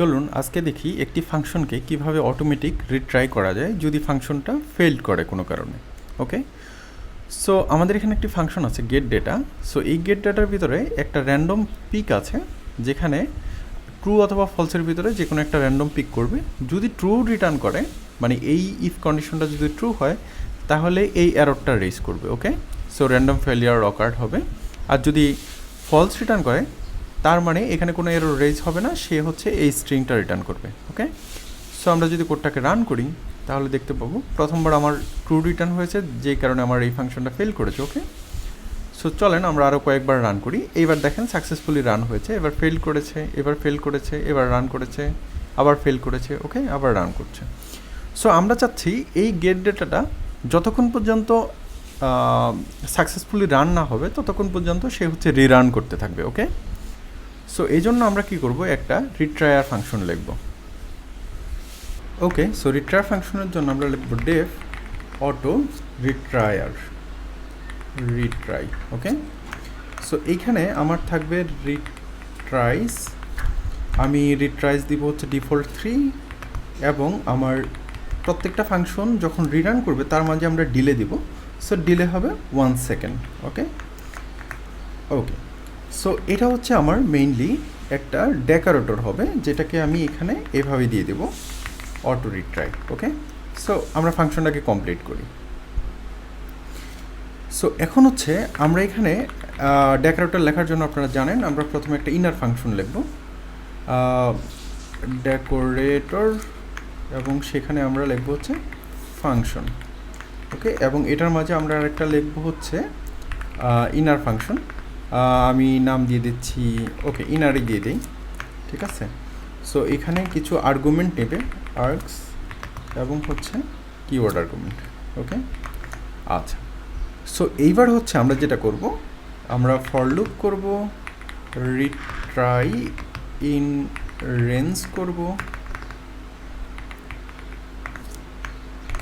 চলুন আজকে দেখি একটি ফাংশনকে কীভাবে অটোমেটিক রিট্রাই করা যায় যদি ফাংশনটা ফেল্ড করে কোনো কারণে ওকে সো আমাদের এখানে একটি ফাংশন আছে গেট ডেটা সো এই গেট ডেটার ভিতরে একটা র্যান্ডম পিক আছে, যেখানে ট্রু অথবা ফলসের ভিতরে যে কোনো একটা র্যান্ডম পিক করবে। যদি ট্রু রিটার্ন করে মানে এই ইফ কন্ডিশনটা যদি ট্রু হয়, তাহলে এই অ্যারোরটা রেস করবে okay so random failure occurred হবে। আর যদি ফলস রিটার্ন করে তার মানে এখানে কোনো এরর রেজ হবে না, সে হচ্ছে এই স্ট্রিংটা রিটার্ন করবে ওকে সো আমরা যদি কোডটাকে রান করি, তাহলে দেখতে পাবো প্রথমবার আমার ট্রু রিটার্ন হয়েছে, যেই কারণে আমার এই ফাংশনটা ফেল করেছে ওকে সো চলেন আমরা আরও কয়েকবার রান করি। এইবার দেখেন সাকসেসফুলি রান হয়েছে, এবার ফেল করেছে, এবার ফেল করেছে, এবার রান করেছে, আবার ফেল করেছে ওকে আবার রান করছে। সো আমরা চাচ্ছি এই গেট ডেটাটা যতক্ষণ পর্যন্ত সাকসেসফুলি রান না হবে, ততক্ষণ পর্যন্ত সে হচ্ছে রিরান করতে থাকবে ওকে সো এই জন্য আমরা কি করব? একটা রিট্রায়ার ফাংশন লিখব। ওকে সো রিট্রায়ার ফাংশনের জন্য আমরা লিখব def auto retrier retry okay so এইখানে আমার থাকবে রিট্রাইস আমি রিট্রাইস দিব হচ্ছে ডিফল্ট থ্রি এবং আমার প্রত্যেকটা ফাংশন যখন রিটার্ন করবে, তার মাঝে আমরা ডিলে দিব। সো ডিলে হবে one second okay okay so এটা হচ্ছে আমার মেইনলি একটা ডেকারেটর হবে, যেটাকে আমি এখানে এভাবে দিয়ে দেব অটো রিট্রাই ওকে সো আমরা ফাংশনটাকে কমপ্লিট করি। সো এখন হচ্ছে আমরা এখানে ডেকারেটর লেখার জন্য আপনারা জানেন, আমরা প্রথমে একটা ইনার ফাংশন লিখব। ডেকোরেটর এবং সেখানে আমরা লিখব হচ্ছে ফাংশন ওকে এবং এটার মাঝে আমরা আরেকটা লিখব হচ্ছে ইনার ফাংশন আমি নাম দিয়ে দিচ্ছি ওকে ইনারই দিয়ে দিই, ঠিক আছে? সো এখানে কিছু আর্গুমেন্ট নেবে আর্কস এবং হচ্ছে কিওয়ার্ড আর্গুমেন্ট ওকে আচ্ছা সো এইবার হচ্ছে আমরা যেটা করব, আমরা ফর লুপ করব রিট্রাই ইন রেঞ্জ করব,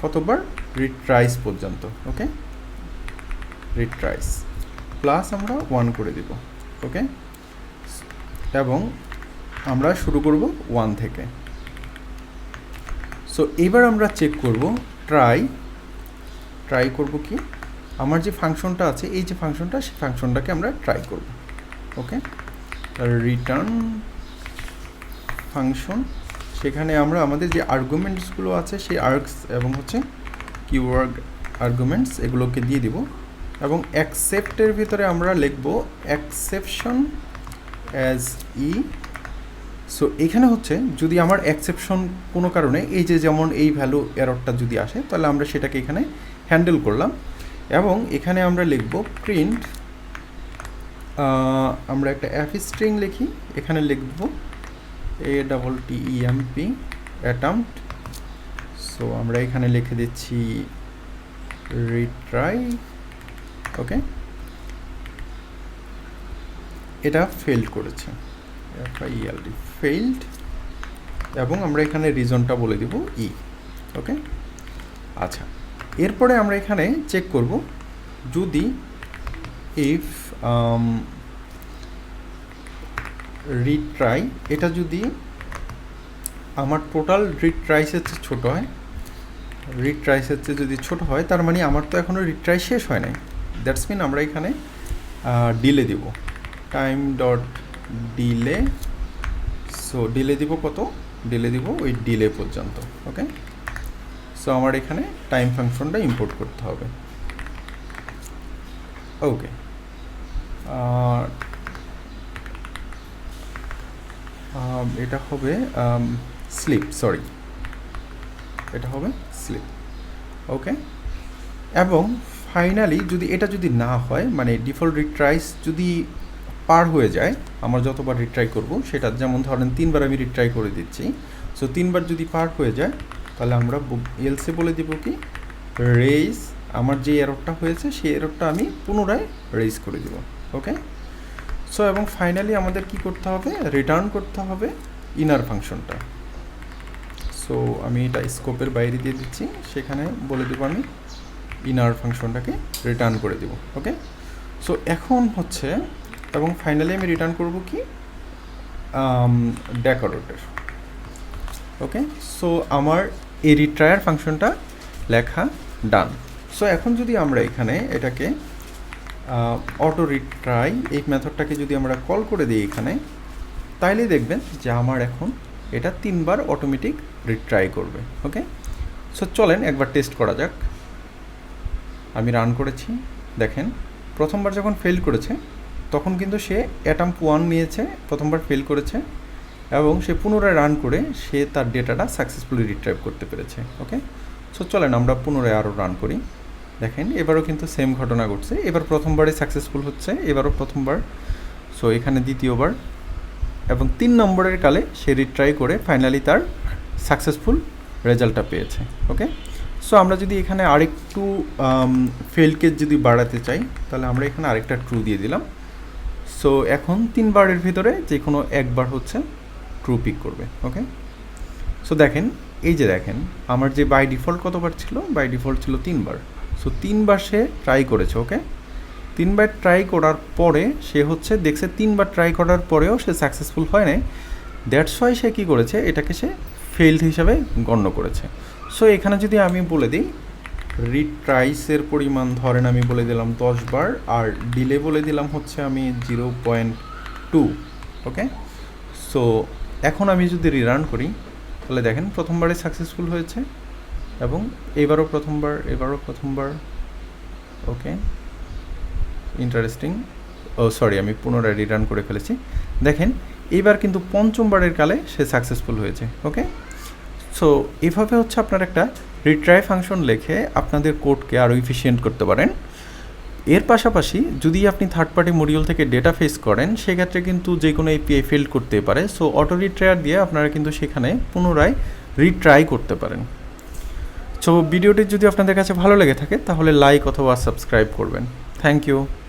কতবার? রিট্রাইস পর্যন্ত ওকে রিট্রাইস প্লাস আমরা ওয়ান করে দিব ওকে এবং আমরা শুরু করব ওয়ান থেকে। সো এবার আমরা চেক করব ট্রাই ট্রাই করব কি? আমার যে ফাংশনটা আছে, এই যে ফাংশনটা সেই ফাংশনটাকে আমরা ট্রাই করব ওকে রিটার্ন ফাংশন, সেখানে আমরা আমাদের যে আর্গুমেন্টসগুলো আছে, সেই আর্কস এবং হচ্ছে কিওয়ার্ড আর্গুমেন্টস এগুলোকে দিয়ে দিব। এবং অ্যাকসেপ্টের ভিতরে আমরা লিখব অ্যাকসেপশন অ্যাজ ই সো এখানে হচ্ছে যদি আমার অ্যাকসেপশন কোনো কারণে এই যে যেমন এই ভ্যালু এররটা যদি আসে, তাহলে আমরা সেটাকে এখানে হ্যান্ডেল করলাম। এবং এখানে আমরা লিখব প্রিন্ট আমরা একটা অ্যাফ স্ট্রিং লিখি। এখানে লিখব A double P attempt so আমরা এখানে লিখে দিচ্ছি রিট্রাই ওকে? এটা ফেল্ড করেছে। এফআইএলডি ফেইল্ড এবং আমরা এখানে রিজনটা বলে দিব ই ওকে? আচ্ছা এরপরে আমরা এখানে চেক করব, যদি ইফ রিট্রাই এটা যদি আমার টোটাল রিট্রাইসের চেয়ে ছোটো হয় রিট্রাইসের চেয়ে যদি ছোট হয়, তার মানে আমার তো এখনও রিট্রাই শেষ হয় নাই। দ্যাটস মিন আমরা এখানে ডিলে দিব। Time dot delay so delay দিব কত? ডিলে দিব ওই ডিলে পর্যন্ত ওকে সো আমার এখানে টাইম ফাংশনটা ইম্পোর্ট করতে হবে। ওকে এটা হবে স্লিপ সরি এটা হবে স্লিপ ওকে এবং ফাইনালি যদি এটা যদি না হয় মানে ডিফল্ট রিট্রাইস যদি পার হয়ে যায়, আমার যতবার রিট্রাই করব, সেটা যেমন ধরেন তিনবার আমি রিট্রাই করে দিচ্ছি সো তিনবার যদি পার হয়ে যায়, তাহলে আমরা এলসে বলে দিব কি? রেইজ আমার যে এররটা হয়েছে, সেই এররটা আমি পুনরায় রেইজ করে দিব ওকে সো এবং ফাইনালি আমাদের কি করতে হবে? রিটার্ন করতে হবে ইনার ফাংশনটা সো আমি এটা স্কোপের বাইরে দিয়ে দিচ্ছি, সেখানে বলে দেবো আমি ইনার ফাংশনটাকে রিটার্ন করে দেব ওকে সো এখন হচ্ছে, এবং ফাইনালি আমি রিটার্ন করব কি? ডেকোরেটর ওকে সো আমার এই রিট্রায়ার ফাংশনটা লেখা ডান সো এখন যদি আমরা এখানে এটাকে অটো রিট্রাই এই মেথডটাকে যদি আমরা কল করে দিই এখানে, তাইলে দেখবেন যে আমার এখন এটা তিনবার অটোমেটিক রিট্রাই করবে ওকে সো চলেন একবার টেস্ট করা যাক। আমি রান করেছি, দেখেন, প্রথমবার যখন ফেল করেছে, তখন কিন্তু সে অ্যাটাম্প ওয়ান নিয়েছে, প্রথমবার ফেল করেছে, এবং সে পুনরায় রান করে সে তার ডেটাটা সাকসেসফুলি রিট্রাইভ করতে পেরেছে ওকে সো চলেন আমরা পুনরায় আরও রান করি। দেখেন, এবারও কিন্তু সেম ঘটনা ঘটছে, এবার প্রথমবারে সাকসেসফুল হচ্ছে, এবারও প্রথমবার। সো এখানে দ্বিতীয়বার, এবং তিন নম্বরের কালে সে রিট্রাই করে ফাইনালি তার সাকসেসফুল রেজাল্টটা পেয়েছে ওকে সো আমরা যদি এখানে আরেকটু ফেল কেস যদি বাড়াতে চাই, তাহলে আমরা এখানে আরেকটা ট্রু দিয়ে দিলাম। সো এখন তিনবারের ভিতরে যে কোনো একবার হচ্ছে ট্রু পিক করবে ওকে সো দেখেন, এই যে দেখেন, আমার যে বাই ডিফল্ট কতবার ছিল? বাই ডিফল্ট ছিল তিনবার। সো তিনবার সে ট্রাই করেছে ওকে তিনবার ট্রাই করার পরে সে হচ্ছে, দেখছে তিনবার ট্রাই করার পরেও সে সাকসেসফুল হয় নাই। দ্যাটস ওয়াই সে কী করেছে? এটাকে সে ফেলড হিসাবে গণ্য করেছে। সো এখানে যদি আমি বলে দিই রিট্রাইসের পরিমাণ ধরেন আমি বলে দিলাম দশ বার, আর ডিলে বলে দিলাম হচ্ছে আমি zero point two okay so এখন আমি যদি রিরান করি, তাহলে দেখেন প্রথমবারে সাকসেসফুল হয়েছে, এবং এবারও প্রথমবার এবারও প্রথমবার ওকে ইন্টারেস্টিং ও সরি আমি পুনরায় রিটার্ন করে ফেলেছি। দেখেন এইবার কিন্তু পঞ্চমবারের কালে সে সাকসেসফুল হয়েছে ওকে সো এভাবে হচ্ছে আপনার একটা রিট্রাই ফাংশন লেখে আপনাদের কোডকে আরও ইফিসিয়েন্ট করতে পারেন। এর পাশাপাশি যদি আপনি থার্ড পার্টি মডিউল থেকে ডেটা ফেস করেন, সেক্ষেত্রে কিন্তু যে কোনো এপিআই ফেল করতে পারে। সো অটো রিট্রায়ার দিয়ে আপনারা কিন্তু সেখানে পুনরায় রিট্রাই করতে পারেন। সো ভিডিওটি যদি আপনাদের কাছে ভালো লেগে থাকে, তাহলে লাইক অথবা সাবস্ক্রাইব করবেন। Thank you